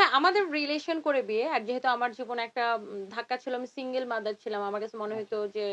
হ্যাঁ, আমাদের রিলেশন করে বিয়ে। আর যেহেতু আমার জীবনে একটা ধাক্কা ছিল, আমি সিঙ্গেল মাদার ছিলাম। আমার কাছে মনে হইতো যে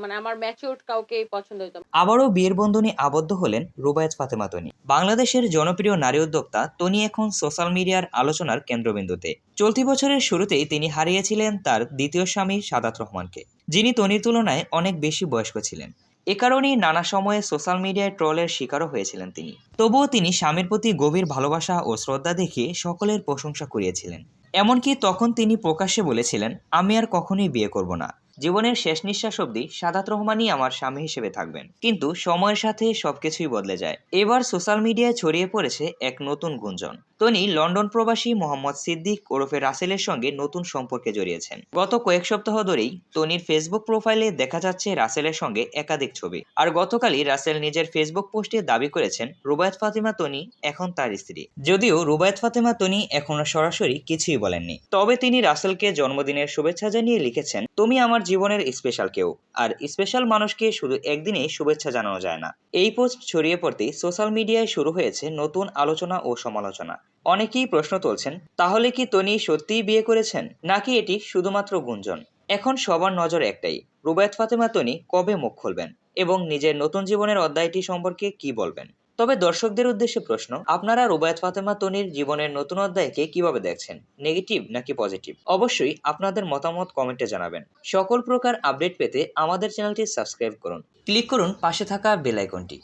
মানে আমার ম্যাচিউরড কাউকেই পছন্দ হতো আবারও বিয়ের বন্ধনে আবদ্ধ হলেন রুবায়েত ফাতেমা তনি বাংলাদেশের জনপ্রিয় নারী উদ্যোক্তা তনি এখন সোশ্যাল মিডিয়ার আলোচনার কেন্দ্রবিন্দুতে চলতি বছরের শুরুতেই তিনি হারিয়েছিলেন তার দ্বিতীয় স্বামী সাদাত রহমানকে যিনি তনির তুলনায় অনেক বেশি বয়স্ক ছিলেন এ কারণেই নানা সময়ে সোশ্যাল মিডিয়ায় ট্রলের শিকারও হয়েছিলেন তিনি। তবুও তিনি স্বামীর প্রতি গভীর ভালোবাসা ও শ্রদ্ধা দেখে সকলের প্রশংসা করিয়েছিলেন। এমনকি তখন তিনি প্রকাশ্যে বলেছিলেন, আমি আর কখনোই বিয়ে করব না। জীবনের শেষ নিঃশ্বাস অবধি সাদাত রহমানই আমার স্বামী হিসেবে থাকবেন। কিন্তু সময়ের সাথে সবকিছুই বদলে যায়। এবার সোশ্যাল মিডিয়ায় ছড়িয়ে পড়েছে এক নতুন গুঞ্জন। তনি লন্ডন প্রবাসী মোহাম্মদ সিদ্দিক ওরফে রাসেলের সঙ্গে নতুন সম্পর্কে জড়িয়েছেন। গত কয়েক সপ্তাহ ধরেই তনির ফেসবুক প্রোফাইলে দেখা যাচ্ছে রাসেলের সঙ্গে একাধিক ছবি। আর গতকালই রাসেল নিজের ফেসবুক পোস্টে দাবি করেছেন, রুবায়ত ফাতিমা তনি এখন তার স্ত্রী। যদিও রুবায়ত ফাতেমা তনি এখনও সরাসরি কিছুই বলেননি। তবে তিনি রাসেলকে জন্মদিনের শুভেচ্ছা জানিয়ে লিখেছেন, তুমি আমার জীবনের স্পেশাল কেউ। আর স্পেশাল মানুষকে শুধু একদিনেই শুভেচ্ছা জানানো যায় না। এই পোস্ট ছড়িয়ে পড়তেই সোশ্যাল মিডিয়ায় শুরু হয়েছে নতুন আলোচনা ও সমালোচনা। অনেকেই প্রশ্ন তুলছেন, তাহলে কি তনি সত্যিই বিয়ে করেছেন? নাকি এটি শুধুমাত্র গুঞ্জন? এখন সবার নজর একটাই, রুবায়ত ফাতেমা তনি কবে মুখ খুলবেন? এবং নিজের নতুন জীবনের অধ্যায়টি সম্পর্কে কি বলবেন? তবে দর্শকদের উদ্দেশ্যে প্রশ্ন, আপনারা রুবায়ত ফাতেমা তনির জীবনের নতুন অধ্যায়কে কীভাবে দেখছেন? নেগেটিভ নাকি পজিটিভ? অবশ্যই আপনাদের মতামত কমেন্টে জানাবেন। সকল প্রকার আপডেট পেতে আমাদের চ্যানেলটি সাবস্ক্রাইব করুন। ক্লিক করুন পাশে থাকা বেল আইকনটি।